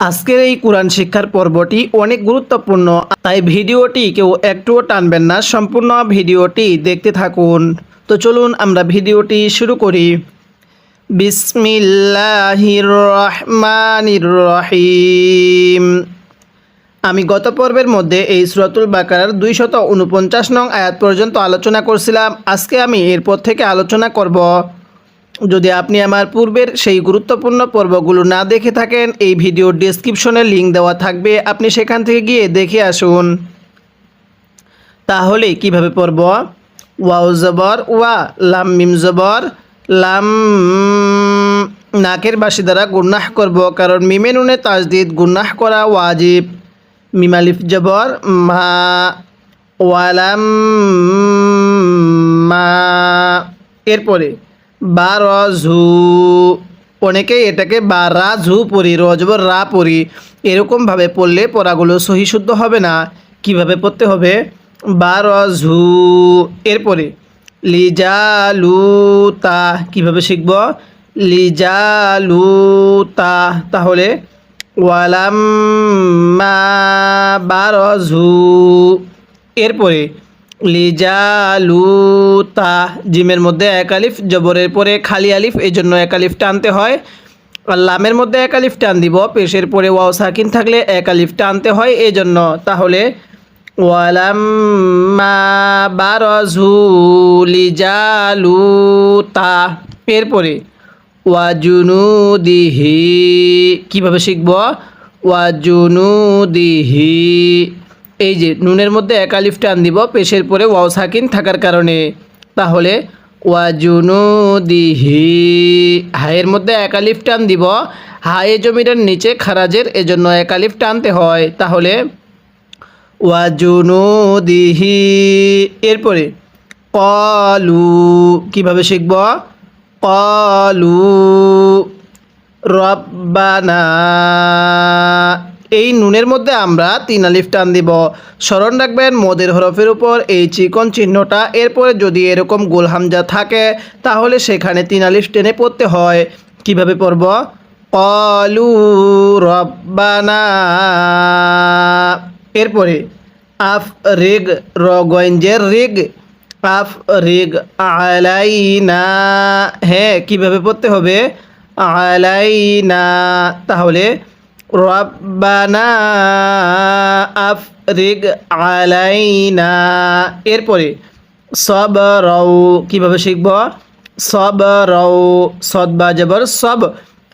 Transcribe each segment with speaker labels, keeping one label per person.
Speaker 1: আজকের এই কোরআন শিক্ষার পর্বটি অনেক গুরুত্বপূর্ণ, তাই ভিডিওটি কেউ একটুও টানবেন না, সম্পূর্ণ ভিডিওটি দেখতে থাকুন। তো চলুন আমরা ভিডিওটি শুরু করি। রহিম আমি গত পর্বের মধ্যে এই সুরাতুল বাকারার দুইশত উনপঞ্চাশ নং আয়াত পর্যন্ত আলোচনা করছিলাম। আজকে আমি এরপর থেকে আলোচনা করব। যদি আপনি আমার পূর্বের সেই গুরুত্বপূর্ণ পর্বগুলো না দেখে থাকেন, এই ভিডিওর ডেসক্রিপশনে লিঙ্ক দেওয়া থাকবে। আপনি সেখান থেকে গিয়ে দেখে আসুন। তাহলে কীভাবে পড়ব? ওয়াও জবর, ওয়া, লাম, মিম জবর, লাম, নাকের বাসি দ্বারা গুন্নাহ করব, কারণ মিমে নুনে তাজদিদ গুন্নাহ করা ওয়াজিব। মিমালিফ জবর, মা ওয়ালাম মা। এরপরে বারঝু। অনেকেই এটাকে বারা ঝু পড়ি রজবর রা পড়ি এরকমভাবে পড়লে পড়াগুলো সহি শুদ্ধ হবে না। কীভাবে পড়তে হবে? বারঝু। এরপরে, লিজালুতা, কীভাবে শিখব? লিজালুতা, তাহলে ওয়ালাম্মা বারঝু। এরপরে লিজালুতা, জিমের মধ্যে এক আলিফ, জবরের পরে খালি আলিফ এই জন্য এক আলিফ টানতে হয়। আর লামের মধ্যে এক আলিফ টান দিব, পেশের পরে ওয়াও সাকিন থাকলে এক আলিফ টানতে হয় এই জন্য তাহলে ওয়ালাম্মা বারজু লিজালুতা এরপরে ওয়াজুনুদিহি, কীভাবে শিখব? ওয়াজুনুদিহি। এই যে নুনের মধ্যে এক আলিফ টান দিব, পেশের পরে ওয়াও সাকিন থাকার কারণে। তাহলে, ওয়াজুনুদিহি, হায়ের মধ্যে এক আলিফ টান দিব। হায়ে জমিটার নিচে খারাজের, এজন্য এক আলিফ টানতে হয়। তাহলে, ওয়াজুনুদিহি, এরপরে, কলু, কীভাবে শিখব? কলু, রব্বানা এই নুনের মধ্যে আমরা তিন আলিফ টান দিব। স্মরণ রাখবেন, মদের হরফের উপর এই চিকন চিহ্নটা, এরপরে যদি এরকম গোল হামজা থাকে, তাহলে সেখানে তিন আলিফ টেনে পড়তে হয়। কীভাবে পড়ব? কলু রব্বানা। এরপরে, আফ রেগ র গঞ্জের রেগ, আফ রেগ আলাইনা। হ্যাঁ কীভাবে পড়তে হবে? আলাইনা। তাহলে রব্বানা আফরিগ আলাইনা। এরপরে সব রও কীভাবে শিখব? সব রও সদ বাজাবার সব।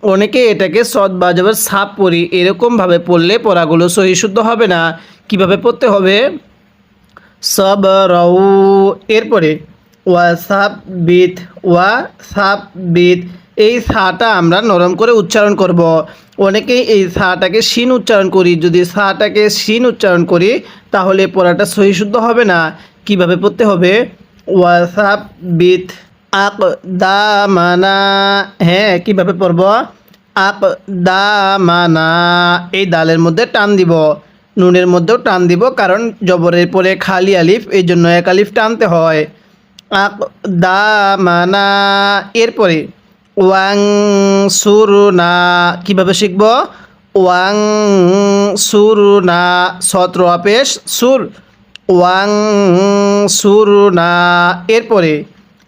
Speaker 1: অনেকে এটাকে সদ বাজাবার সাপ পড়ি এরকমভাবে পড়লে পড়াগুলো সহি শুদ্ধ হবে না। কীভাবে পড়তে হবে? সব রউ এরপরে ওয়া সাব বিত ওয়া সাব বিত এই সাটা আমরা নরম করে উচ্চারণ করব। অনেকেই এই সাটাকে শিন উচ্চারণ করি। যদি সাটাকে শিন উচ্চারণ করি, তাহলে পড়াটা সহি শুদ্ধ হবে না। কীভাবে পড়তে হবে? ওয়াসাব বিথ আক দামানা হ্যাঁ কীভাবে পড়ব? আক দামানা এই দালের মধ্যে টান দিব। নুনের মধ্যেও টান দিব, কারণ জবরের পরে খালি আলিফ, এই জন্য এক আলিফ টানতে হয়। আক দামানা এরপরে ওয়াং সুরুনা কীভাবে শিখব? ওয়াং সুরুনা সত্র আপেশ সুর। ওয়াং সুরুনা এরপরে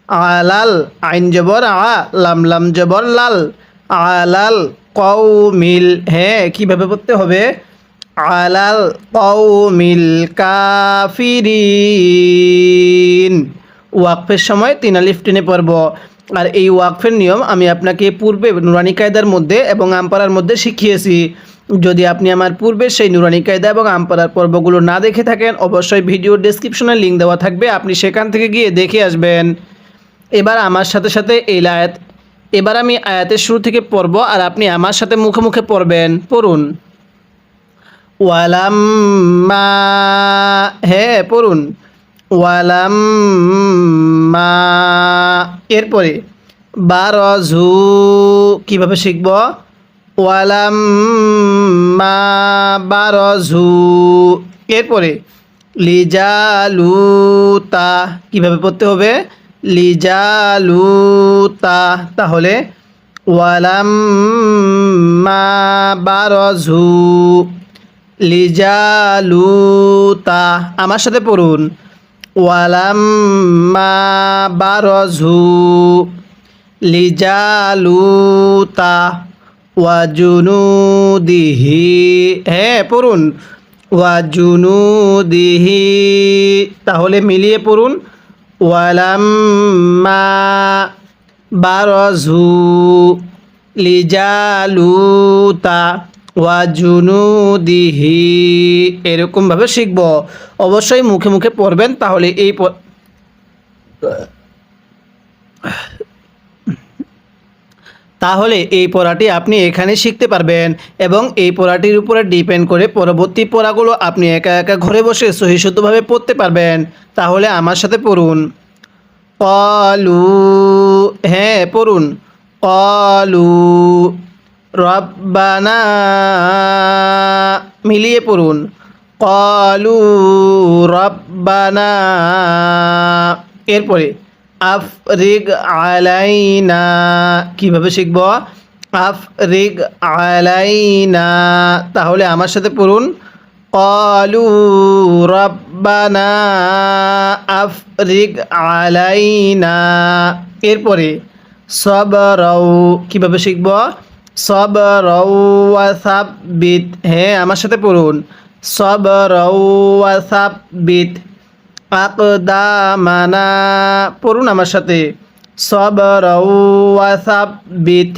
Speaker 1: আলাল, আইন জবর, আ, লাম লাম জবর, লাল। আলাল কৌমিল হ্যাঁ কীভাবে পড়তে হবে? আলাল কৌমিল কাফিরিন। ওয়াকফের সময় তিন আলিফ টেনে পড়ব। আর এই ওয়াকফের নিয়ম আমি আপনাকে পূর্বে নুরানি কায়দার মধ্যে এবং আমপাড়ার মধ্যে শিখিয়েছি। যদি আপনি আমার পূর্বে সেই নুরানি কায়দা এবং আমপাড়ার পর্বগুলো না দেখে থাকেন, অবশ্যই ভিডিও ডেসক্রিপশনে লিঙ্ক দেওয়া থাকবে। আপনি সেখান থেকে গিয়ে দেখে আসবেন। এবার আমার সাথে সাথে এই আয়াত। এবার আমি আয়াতের শুরু থেকে পড়ব আর আপনি আমার সাথে মুখে মুখে পড়বেন। পড়ুন। ওয়ালাম্মা হ্যাঁ পড়ুন। ওয়ালাম্মা। এরপরে, বারজু, কীভাবে শিখব? ওয়ালাম্মা বারজু। এরপরে, লিজালুতা, কীভাবে পড়তে হবে? লিজালুতা, তাহলে ওয়ালাম্মা বারজু। লিজালুতা, আমার সাথে পড়ুন। ওয়ালাম্মা বারজু লিজালুতা ওয়াজুনুদিহি হ্যাঁ পড়ুন। ওয়াজুনুদিহি তাহলে মিলিয়ে পড়ুন। ওয়ালাম্মা বারজু লিজালুতা ওয়াজুনুদিহি। এরকমভাবে শিখব। অবশ্যই মুখে মুখে পড়বেন, তাহলে এই তাহলে এই পড়াটি আপনি এখানে শিখতে পারবেন এবং এই পড়াটির উপরে ডিপেন্ড করে পরবর্তী পড়াগুলো আপনি একা একা ঘরে বসে সহিশুদ্ধভাবে পড়তে পারবেন। তাহলে আমার সাথে পড়ুন। কলু হ্যাঁ পড়ুন। কলু রব্বানা মিলিয়ে পড়ুন। কলু রব্বানা। এরপরে আফ আফরিগ আলাইনা। কীভাবে শিখব? আফরিগ আলাইনা। তাহলে আমার সাথে পড়ুন। কলু রব্বানা, আফরিগ আলাইনা। এরপরে সবরৌ কীভাবে শিখব? সবরৌ ওয়াসাবিত হ্যাঁ আমার সাথে পড়ুন। সবরৌ ওয়াসাবিত আকদামানা। পড়ুন আমার সাথে। সবরৌ ওয়াসাবিত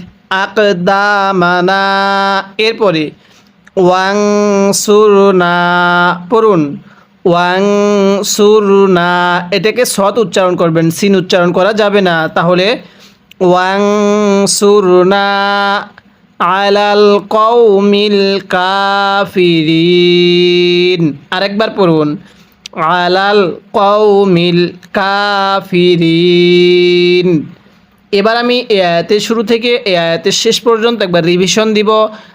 Speaker 1: আকদামানা। এরপরে ওয়াং সুরনা পড়ুন। ওয়াং সুরনা এটাকে সৎ উচ্চারণ করবেন, সিন উচ্চারণ করা যাবে না। তাহলে ওয়াং সুরনা আলাল কৌমিল কাফিরিন। আরেকবার পড়ুন। আলাল কৌমিল কাফিরিন। এবার আমি এ আয়াতের শুরু থেকে এ আয়াতের শেষ পর্যন্ত একবার রিভিশন দিব।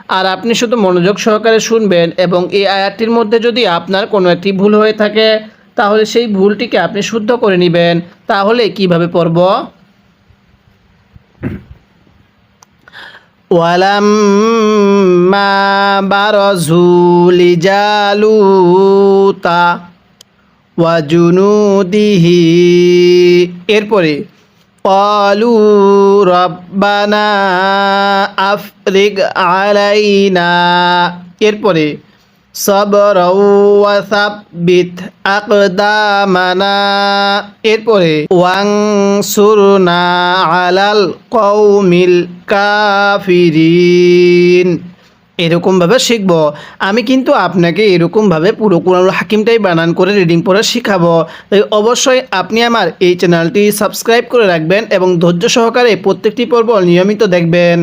Speaker 1: আর আপনি শুধু মনোযোগ সহকারে শুনবেন এবং এই আয়াতটির মধ্যে যদি আপনার কোনো একটি ভুল হয়ে থাকে, তাহলে সেই ভুলটিকে আপনি শুদ্ধ করে নেবেন। তাহলে কীভাবে পড়ব? ওয়ালাম্মা বারজু লিজালুতা ওয়াজুনুদিহি এরপরে قالوا ربنا আফরিগ আলাইনা এরপরে সবরৌ ওয়াসাব্বিত আকদামানা। এরপরে, ওয়াংসুরনা আলাল কৌমিল কাফিরিন। এরকমভাবে শিখব। আমি কিন্তু আপনাকে এরকমভাবে পুরো কোরআনুল হাকিমটাই বানান করে রিডিং পড়া শেখাবো। তাই অবশ্যই আপনি আমার এই চ্যানেলটি সাবস্ক্রাইব করে রাখবেন এবং ধৈর্য সহকারে প্রত্যেকটি পর্ব নিয়মিত দেখবেন।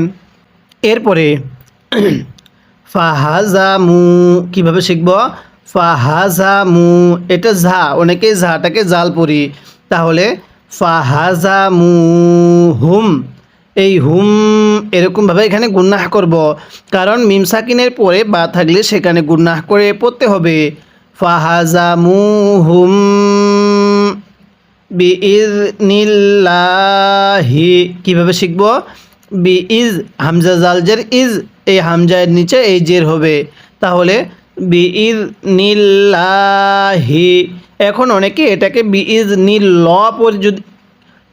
Speaker 1: এরপরে ফাহাজামু। কীভাবে শিখব? ফাহাজামু। এটা ঝা অনেকে ঝাটাকে জাল পড়ি তাহলে ফাহাজামু হুম। এই হুম এরকমভাবে এখানে গুন্নাহ করব। কারণ মিম সাকিনের পরে বা থাকলে সেখানে গুন্নাহ করে পড়তে হবে। ফাহাজামু হুম বি বিইজনিল্লাহি কীভাবে শিখব? বি ইজ, হামজা জালজের ইজ, এই হামজার নিচে এই জের হবে। তাহলে বি ইজ নিল্লাহি। এখন অনেকে এটাকে বি ইজ নীল ল যদি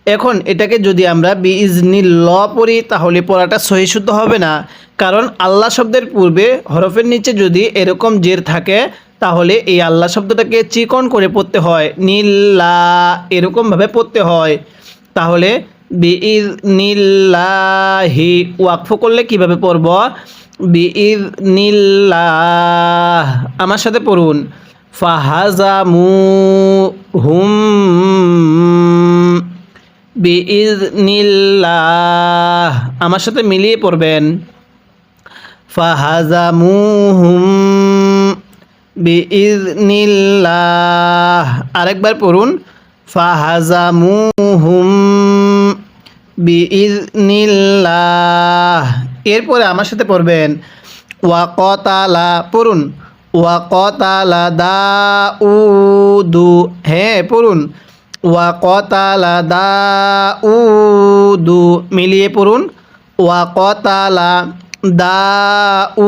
Speaker 1: এখন এটাকে যদি আমরা বি ইজ নীল ল পড়ি, তাহলে পড়াটা সহি হবে না। কারণ আল্লাহ শব্দের পূর্বে হরফের নিচে যদি এরকম জের থাকে, তাহলে এই আল্লাহ শব্দটাকে চিকন করে পড়তে হয়। নীল্লা এরকমভাবে পড়তে হয়। তাহলে বিইজ নীল্লাহি ওয়াকফ করলে কীভাবে পড়ব? বিইজ নীল্লাহ আমার সাথে পড়ুন। ফাহাজামু হুম বিইজনিল্লাহ আমার সাথে মিলিয়ে পড়বেন। ফাহাজামুহুম বিইজনিল্লাহ আরেকবার পড়ুন। ফাহাজামুহুম বিইজনিল্লাহ এরপরে আমার সাথে পড়বেন ওয়াকতালা পড়ুন ওয়াকতালা দাউদু হ্যাঁ পড়ুন ওয়াকতালা দাউদু মিলিয়ে পড়ুন, ওয়া কতালা দাউদু।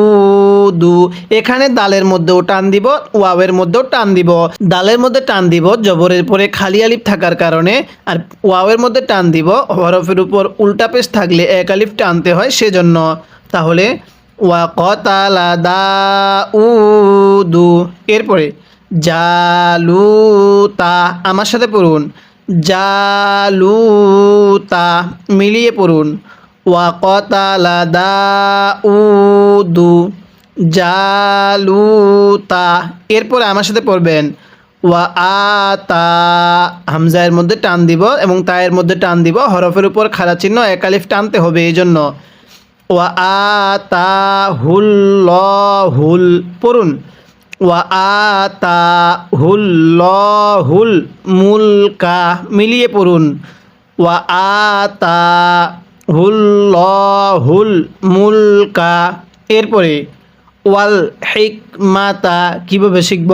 Speaker 1: এখানে দালের মধ্যেও টান দিব, ওয়াওয়ের মধ্যেও টান দিব। দালের মধ্যে টান দিব জবরের পরে খালি আলিফ থাকার কারণে, আর ওয়াওয়ের মধ্যে টান দিব হরফের উপর উল্টা পেশ থাকলে এক আলিফ টানতে হয় সেজন্য। তাহলে ওয়া কতালা দাউদু। এরপরে, জালুতা, আমার সাথে পড়ুন। জালুতা, মিলিয়ে পড়ুন। ওয়াকতালা দাউদু জালুতা। এরপরে আমার সাথে পড়বেন, ওয়া আতা। হামজায়ের মধ্যে টান দিব এবং তায়ের মধ্যে টান দিব, হরফের উপর খাড়া চিহ্ন একালিফ টানতে হবে এই জন্য ওয়া আতা হুল হুল পড়ুন। ওয়া আতা হুল হুল মুলকা, মিলিয়ে পড়ুন। ওয়া আতা হুল হুল মুলকা। এরপরে, ওয়াল হেক মাতা কীভাবে শিখব?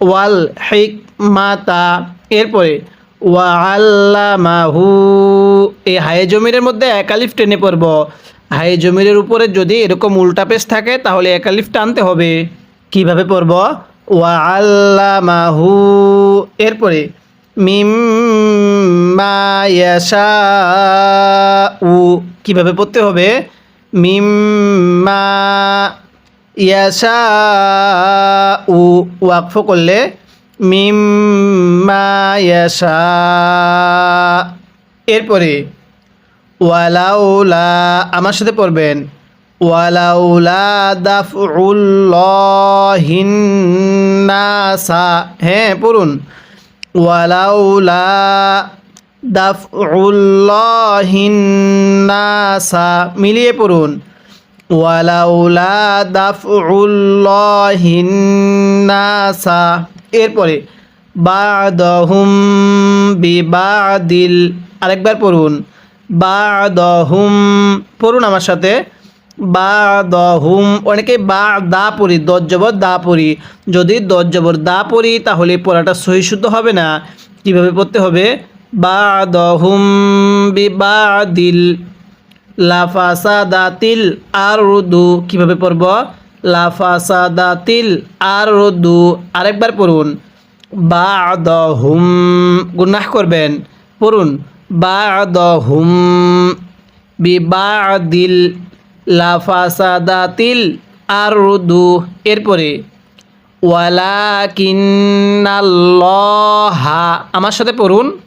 Speaker 1: ওয়াল হেক মাতা এরপরে ওয়া আল্লামাহু এই হায়ে জমিরের মধ্যে একালিফ টেনে পড়ব। হায়ে জমিরের উপরে যদি এরকম উল্টা পেশ থাকে, তাহলে একালিফ টানতে হবে। কীভাবে পড়ব? ওয়া আল্লামাহু এরপরে উ কীভাবে পড়তে হবে? মিম ইয়াশা উ ওয়াকফ করলে মিম ইয়াশা এরপরে, ওয়ালাউলা, আমার সাথে পড়বেন। ওয়ালাউলা দাফউল্লাহিন্নাসা। হ্যাঁ পড়ুন। ওয়ালাউলা দাফউল্লাহিন্নাসা। মিলিয়ে পড়ুন। ওয়ালাউলা দাফউল্লাহিন্নাসা। এরপরে, বাদহুম বিবাদিল। আরেকবার পড়ুন। বাদহুম, পড়ুন আমার সাথে। বাদহুম। অনেকে বা, দা পড়ি দজ্জবর দা পড়ি যদি দজ্জবর দা পড়ি তাহলে পড়াটা সহি শুদ্ধ হবে না। কীভাবে পড়তে হবে? বাদহুম বিবাদিল লাফাসাদাতিল আর রুদু কীভাবে পড়ব? লাফাসাদাতিল আর রুদু আরেকবার পড়ুন। বাদহুম, গুনাহ করবেন। পড়ুন। বাদহুম বিবাদিল লাফাসাদাতিল আর রুদু এরপরে ওয়ালা ওয়ালাকিন্নাল্লাহা। আমার সাথে পড়ুন।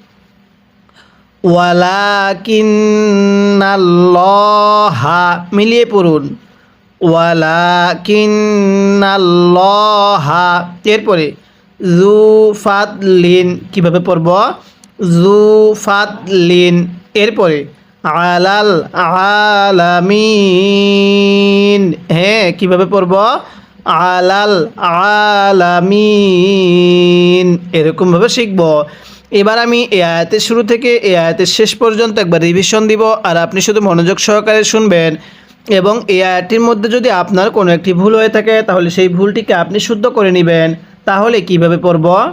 Speaker 1: ওয়ালা ওয়ালাকিন্নাল্লাহা। মিলিয়ে পড়ুন। ওয়ালা ওয়ালাকিন্নাল্লাহা। এরপরে জু ফাতলিন কীভাবে পড়ব? জু ফাতলিন এরপরে আলাল আলামিন। হ্যাঁ কীভাবে পড়ব? আলাল আলামিন। এরকমভাবে শিখব। এবার আমি এ আয়াতের শুরু থেকে এ আয়াতের শেষ পর্যন্ত একবার রিভিশন দিব, আর আপনি শুধু মনোযোগ সহকারে শুনবেন। এবং এই আয়াতটির মধ্যে যদি আপনার কোনো একটি ভুল হয়ে থাকে, তাহলে সেই ভুলটিকে আপনি শুদ্ধ করে নেবেন। তাহলে কীভাবে পড়ব?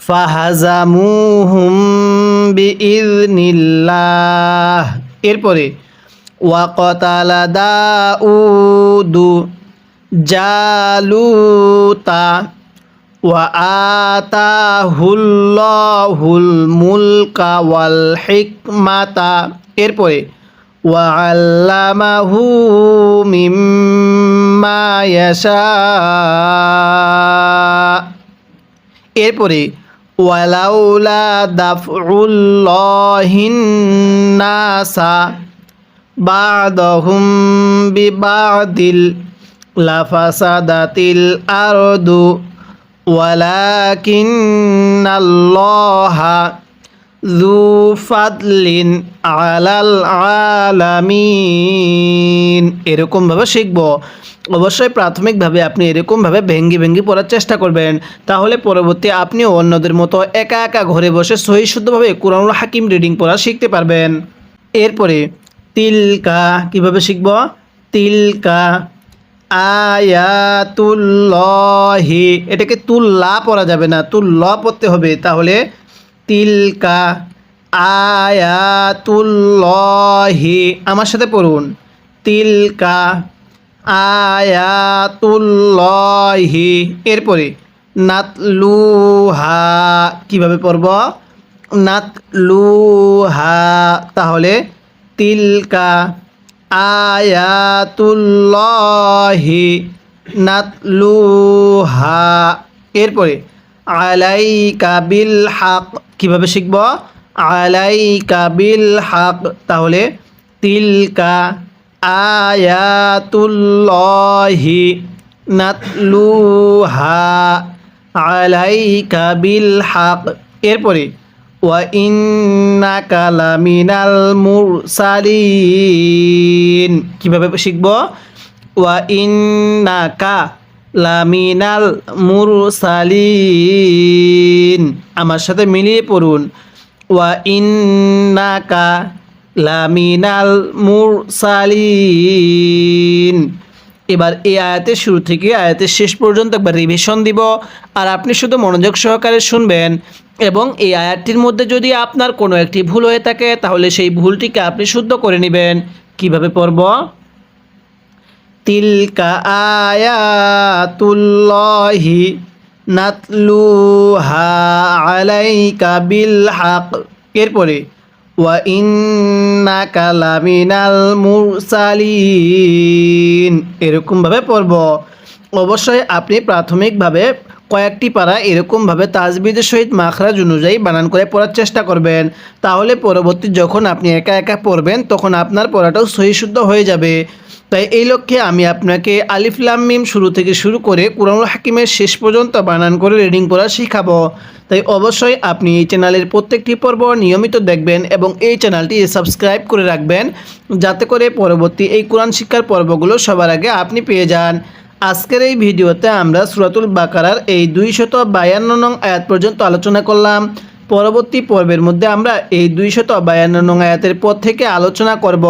Speaker 1: ফাহাজামুহুম বিইজনিল্লাহ এরপরে, ওয়াকতালা দাউদু জালুতা ওয়া আতাহুল্লাহুল মুলকা ওয়াল হিকমাতা। এরপরে ওয়া আল্লামাহু মিম্মা এরপরে ওয়ালাউলা দাফউল্লাহিন্নাসা বাদহুম বিবাদিল লাফাসাদাতিল আরদু ওয়ালাকিন্নাল্লাহা যু ফাদলিন আলাল আলামিন। এরকমভাবে শিখব অবশ্যই প্রাথমিকভাবে আপনি এরকমভাবে ভেঙ্গি ভেঙ্গি পড়ার চেষ্টা করবেন। তাহলে পরবর্তী আপনিও অন্যদের মতো একা একা ঘরে বসে সহি শুদ্ধভাবে কোরআনুল হাকিম রিডিং পড়া শিখতে পারবেন। এরপরে, তিলকা, কীভাবে শিখব? তিলকা, আয়াতুল্লাহি। এটাকে তুল্লা পড়া যাবে না, তুল্ল পড়তে হবে। তাহলে, তিলকা, আয়াতুল্লাহি। আমার সাথে পড়ুন। তিলকা আয়াতুল্লাহি। এরপরে, নাতলুহা, কীভাবে পড়ব? নাতলুহা, তাহলে তিলকা আয়াতুল্লাহি, নাতলুহা। এরপরে, আলাইকা বিল হাক কীভাবে শিখব? আলাইকা বিল হাক তাহলে তিলকা আয়াতুল্লাহি নাতলুহা আলাইকা বিল হাক এরপরে, ওয়া ইন্নাকা লামিনাল মুরসালিন। কীভাবে শিখব? ওয়া ইন্নাকা লামিনাল মুরসালিন। আমার সাথে মিলিয়ে পড়ুন। ওয়া ইন্নাকা লামিনাল মুরসালিন। এবার এই আয়াতের শুরু থেকে আয়াতের শেষ পর্যন্ত একবার রিভিশন দিব, আর আপনি শুধু মনোযোগ সহকারে শুনবেন এবং এই আয়াতটির মধ্যে যদি আপনার কোনো একটি ভুল হয়ে থাকে, তাহলে সেই ভুলটিকে আপনি শুদ্ধ করে নেবেন। কীভাবে পড়ব? তিলকা আয়াতুল্লাহি নাতলুহা আলাইকা বিল হাক। এরপরে ইন্নাকা লামিনাল মুরসালিন এরকমভাবে পড়ব। অবশ্যই আপনি প্রাথমিকভাবে কয়েকটি পারা এরকমভাবে তাজবিদের সহিত মাখরাজ অনুযায়ী বানান করে পড়ার চেষ্টা করবেন। তাহলে পরবর্তী যখন আপনি একা একা পড়বেন, তখন আপনার পড়াটাও সহিশুদ্ধ হয়ে যাবে। তাই এই লক্ষ্যে আমি আপনাকে আলিফলাম মিম শুরু থেকে শুরু করে কোরআনুল হাকিমের শেষ পর্যন্ত বানান করে রিডিং পড়া শেখাবো। তাই অবশ্যই আপনি এই চ্যানেলের প্রত্যেকটি পর্ব নিয়মিত দেখবেন এবং এই চ্যানেলটি সাবস্ক্রাইব করে রাখবেন, যাতে করে পরবর্তী এই কোরআন শিক্ষার পর্বগুলো সবার আগে আপনি পেয়ে যান। আজকের এই ভিডিওতে আমরা সুরাতুল বাকারার এই দুইশত বায়ান্ন নং আয়াত পর্যন্ত আলোচনা করলাম। পরবর্তী পর্বের মধ্যে আমরা এই দুইশত বায়ান্ন নং আয়াতের পর থেকে আলোচনা করব।